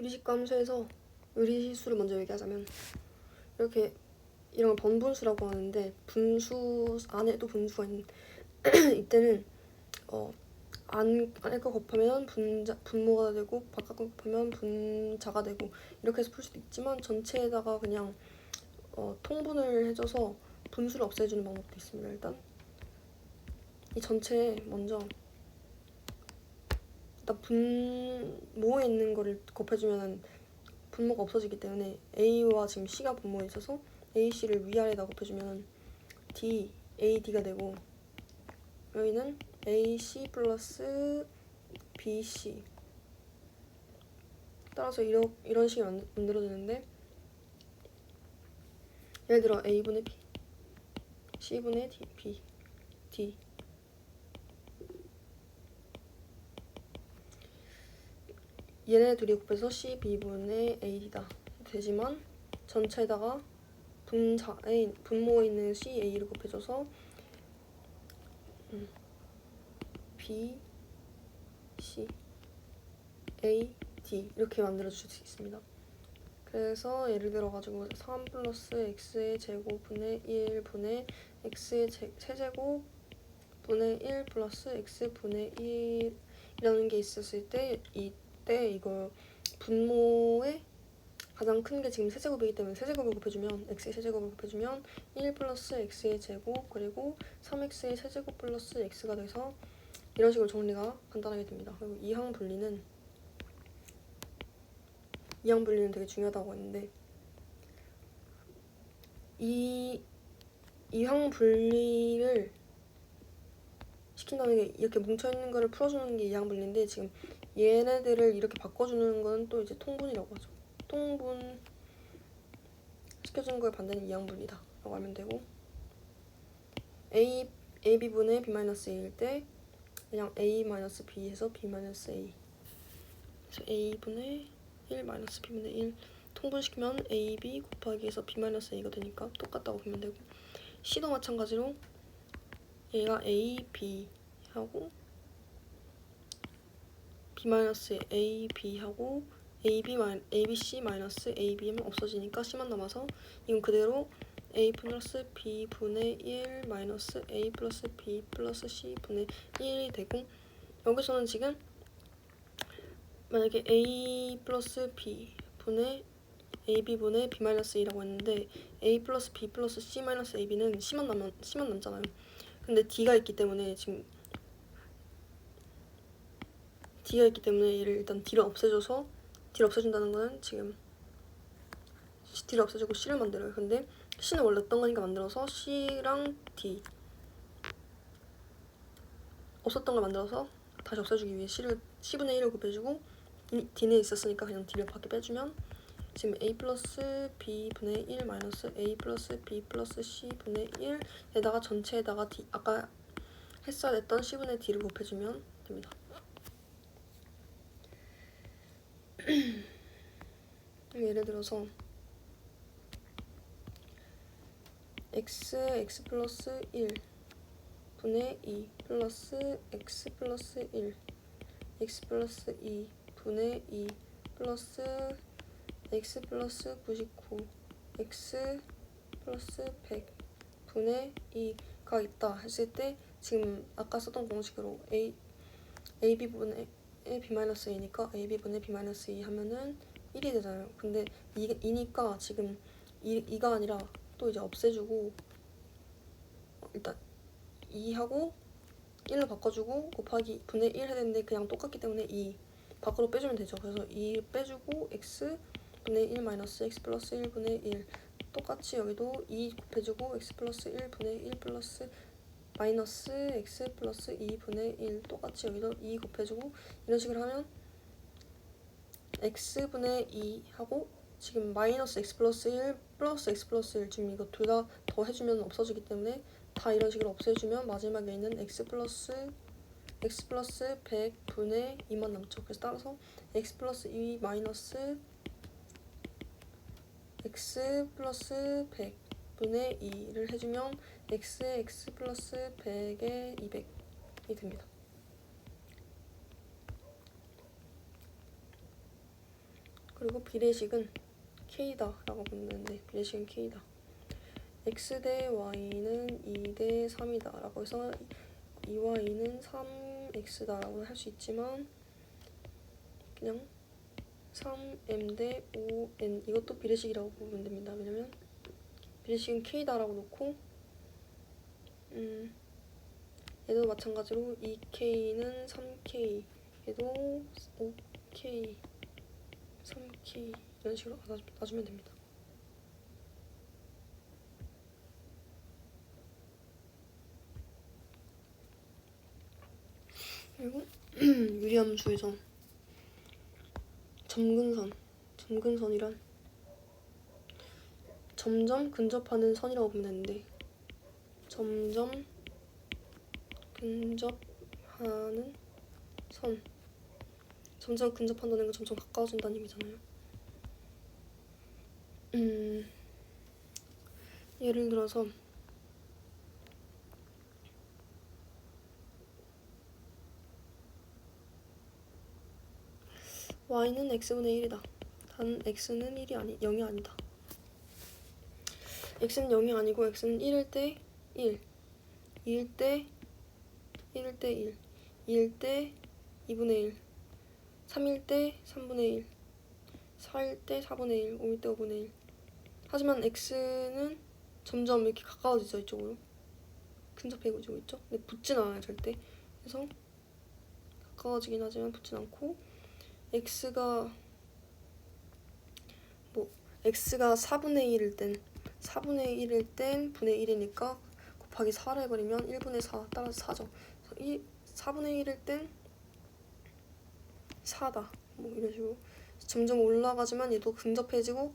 유리식 감수에서 유리수를 먼저 얘기하자면 이렇게 이런 걸 번분수라고 하는데 분수 안에도 분수가 있는 이때는 어 안, 안에 거 곱하면 분자, 분모가 되고 바깥 거 곱하면 분자가 되고 이렇게 해서 풀 수도 있지만 전체에다가 그냥 어, 통분을 해줘서 분수를 없애주는 방법도 있습니다. 일단 이 전체에 먼저 일단 분모에 있는 거를 곱해주면 분모가 없어지기 때문에 A와 지금 C가 분모에 있어서 A, C를 위아래다 곱해주면 D, A, D가 되고 여기는 AC 플러스 BC 따라서 이러, 이런 식이 만- 만들어지는데 예를 들어 A분의 B C분의 D, B, D 얘네 둘이 곱해서 CB분의 AD다 되지만 전체에다가 분자에 분모에 있는 CA를 곱해줘서 음, B, C, A, D 이렇게 만들어 주실 수 있습니다. 그래서 예를 들어 가지고 3 플러스 x의 제곱분의 1분의 x의 제, 세제곱 분의 1 플러스 x분의 1이라는 게 있었을 때 이 때 이걸 분모의 가장 큰 게 지금 세제곱이기 때문에 세제곱을 곱해주면 x의 세제곱을 곱해주면 1 플러스 x의 제곱 그리고 3x의 세제곱 플러스 x가 돼서 이런 식으로 정리가 간단하게 됩니다. 그리고 이항 분리는 이항 분리는 되게 중요하다고 했는데 이 이항 분리를 시킨다는 게 이렇게 뭉쳐 있는 거를 풀어주는 게 이항 분리인데 지금 얘네들을 이렇게 바꿔주는 건 또 이제 통분이라고 하죠. 통분 시켜주는 거의 반대는 이항 분리다라고 하면 되고 a a b 분의 b 마이너스 a일 때 그냥 a 마이너스 b 해서 b 마이너스 a 그래서 a 분의 1 마이너스 b 분의 1 통분시키면 a b 곱하기 해서 b 마이너스 a가 되니까 똑같다고 보면 되고 c도 마찬가지로 얘가 a b 하고 b 마이너스 a b 하고 a b 마이 a b c 마이너스 a b면 없어지니까 c만 남아서 이건 그대로 a 플러스 b 분의 1 마이너스 a 플러스 b 플러스 c 분의 1이 되고 여기서는 지금 만약에 a 플러스 b 분의 ab 분의 b 마이너스 2라고 했는데 a 플러스 b 플러스 c 마이너스 ab는 c만 남아 c만 남잖아요. 근데 d가 있기 때문에 지금 d가 있기 때문에 얘를 일단 d를 없애줘서 d를 없애준다는 거는 지금 d를 없애주고 c를 만들어요. 근데 c는 원래 없던 거니까 만들어서 c랑 d 없었던 걸 만들어서 다시 없애주기 위해 c를 c분의 1을 곱해주고 이- d는 있었으니까 그냥 d를 밖에 빼주면 지금 a 플러스 b 분의 1 마이너스 a 플러스 b 플러스 c 분의 1에다가 전체에다가 d 아까 했어야 됐던 c 분의 d를 곱해주면 됩니다. 예를 들어서 x x 플러스 1 분의 2 플러스 x 플러스 1 x 플러스 2 분의 2 플러스 x 플러스 99 x 플러스 100 분의 2가 있다 했을 때 지금 아까 썼던 공식으로 a ab 분의 b 마이너스 2니까 ab 분의 b 마이너스 2 하면은 1이 되잖아요. 근데 2, 2니까 지금 2, 2가 아니라 또 이제 없애주고 어, 일단 2하고 1로 바꿔주고 곱하기 분의 1 해야 되는데 그냥 똑같기 때문에 2 밖으로 빼주면 되죠. 그래서 2 빼주고 x 분의 1 마이너스 x 플러스 1 분의 1 똑같이 여기도 2 곱해주고 x 플러스 1 분의 1 플러스 마이너스 x 플러스 2 분의 1 똑같이 여기도 2 곱해주고 이런 식으로 하면 x분의 2 하고 지금 마이너스 x 플러스 1 플러스 x 플러스 1 지금 이거 둘 다 더 해주면 없어지기 때문에 다 이런 식으로 없애주면 마지막에 있는 x 플러스 x 플러스 100분의 2만 남죠. 그래서 따라서 x 플러스 2 마이너스 x 플러스 100 분의 2를 해주면 x의 x 플러스 100의 200이 됩니다. 그리고 비례식은 k다 라고 보면 되는데 비례식은 k다. x 대 y는 2 대 3이다 라고 해서 2y는 3x다 라고 할 수 있지만 그냥 3m 대 5n 이것도 비례식이라고 보면 됩니다. 왜냐면 비례식은 k다라고 놓고 음 얘도 마찬가지로 2k는 3k 얘도 5k 3k 이런 식으로 놔주- 놔주면 됩니다. 그리고 유리함수에서 점근선, 점근선이란 점점 근접하는 선이라고 보면 되는데 점점 근접하는 선 점점 근접한다는 건 점점 가까워진다는 얘기잖아요. 음, 예를 들어서 y는 x분의 1이다. 단 x는 1이 아니 0이 아니다. X는 0이 아니고 x는 1일 때 1, 2일 때 1일 때 1, 2일 때 2분의 1, 3일 때 3분의 1, 4일 때 4분의 1, 5일 때 5분의 1. 하지만 x는 점점 이렇게 가까워지죠 이쪽으로. 근접해지고 있죠. 근데 붙진 않아요 절대. 그래서 가까워지긴 하지만 붙진 않고 x가 뭐 x가 4분의 1일 땐 4분의 1일 땐 분의 1이니까 곱하기 4를 해버리면 1분의 4 따라서 4죠. 그래서 이 4분의 1일 땐 4다. 뭐 이런 식으로 점점 올라가지만 얘도 근접해지고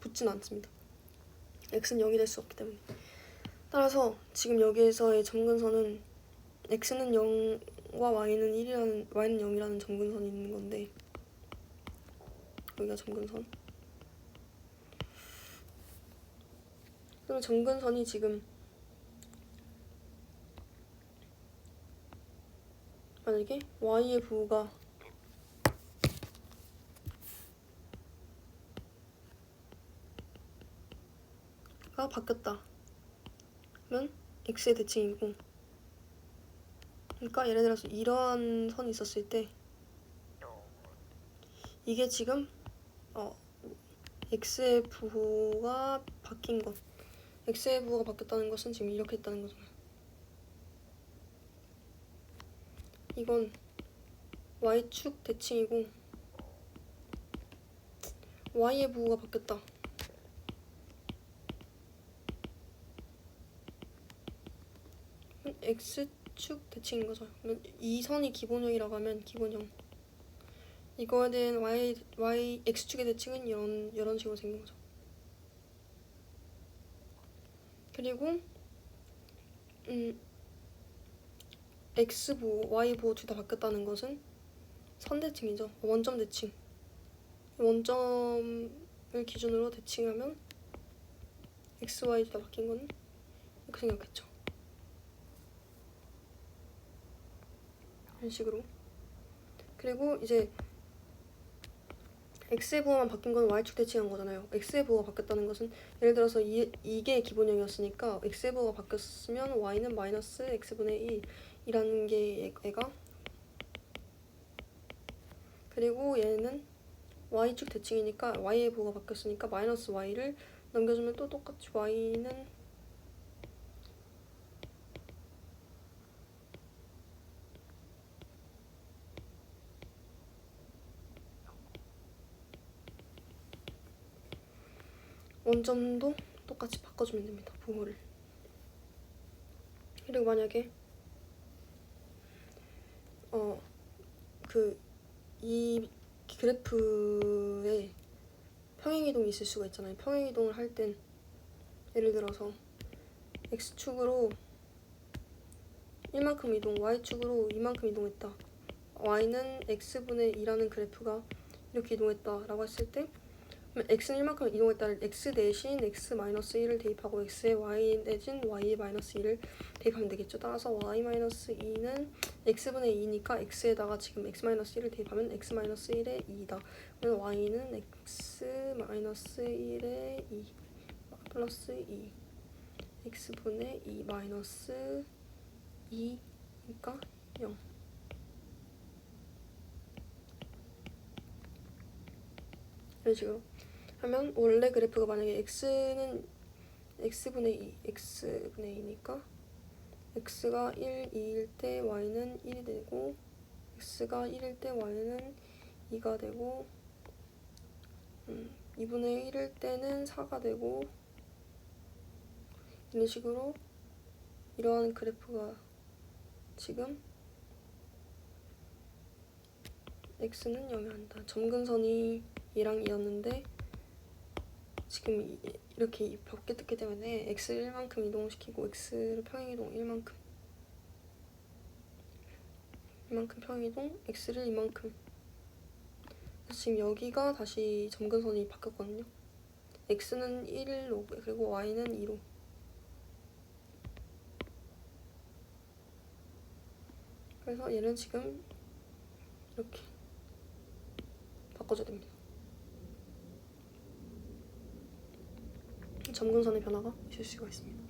붙진 않습니다. x는 0이 될 수 없기 때문에. 따라서 지금 여기에서의 점근선은 x는 0과 y는 1이라는 y는 0이라는 점근선이 있는 건데 여기가 점근선. 그럼 점근선이 지금 만약에 y의 부호가 가 바뀌었다. 그러면 x의 대칭이고 그러니까 예를 들어서 이러한 선이 있었을 때 이게 지금 어 x의 부호가 바뀐 것 x의 부호가 바뀌었다는 것은 지금 이렇게 있다는 거잖아요. 이건 y축 대칭이고 y의 부호가 바뀌었다. x축 대칭인 거죠. 그러면 이 선이 기본형이라고 하면 기본형. 이거에 대한 y y x축의 대칭은 이런 이런 식으로 생긴 거죠. 그리고 음 x 부호, y 부호 둘다 바뀌었다는 것은 선대칭이죠. 원점 대칭. 원점을 기준으로 대칭하면 x, y 둘 다 바뀐 거는 이렇게 생겼겠죠. 이런 식으로. 그리고 이제 x의 부호만 바뀐 건 y축 대칭한 거잖아요. x의 부호가 바뀌었다는 것은 예를 들어서 이, 이게 기본형이었으니까 x의 부호가 바뀌었으면 y는 마이너스 x분의 2이라는 게 얘- 얘가 그리고 얘는 y축 대칭이니까 y의 부호가 바뀌었으니까 마이너스 y를 넘겨주면 또 똑같이 y는 원점도 똑같이 바꿔주면 됩니다. 부호를. 그리고 만약에 어 그 이 그래프에 평행이동이 있을 수가 있잖아요. 평행이동을 할 땐 예를 들어서 x축으로 1만큼 이동, y축으로 2만큼 이동했다. y는 x분의 2라는 그래프가 이렇게 이동했다 라고 했을 때 x는 1만큼 이동했다는 x 대신 x 마이너스 1을 대입하고 x의 y 대신 y 마이너스 2를 대입하면 되겠죠. 따라서 y 마이너스 2는 x분의 2니까 x에다가 지금 x 마이너스 1을 대입하면 x 마이너스 1의 2다. 그래서 y는 x 마이너스 1의 2 플러스 2 x분의 2 마이너스 2니까 0 이런 식으로 하면 원래 그래프가 만약에 x는 x분의 2, x분의 2니까 x가 1, 2일 때 y는 1이 되고 x가 1일 때 y는 2가 되고 음, 2분의 1일 때는 4가 되고 이런 식으로 이러한 그래프가 지금 x는 0이 한다. 점근선이 얘랑 이었는데 지금 이- 이렇게 이 벽게 뜯기 때문에 x를 1만큼 이동시키고 x를 평행이동 1만큼. 1만큼 평행이동 x를 2만큼. 그래서 지금 여기가 다시 점근선이 바뀌었거든요. X는 1로 그리고 y는 2로. 그래서 얘는 지금 이렇게 바꿔줘야 됩니다 점근선의 변화가 있을 수가 있습니다.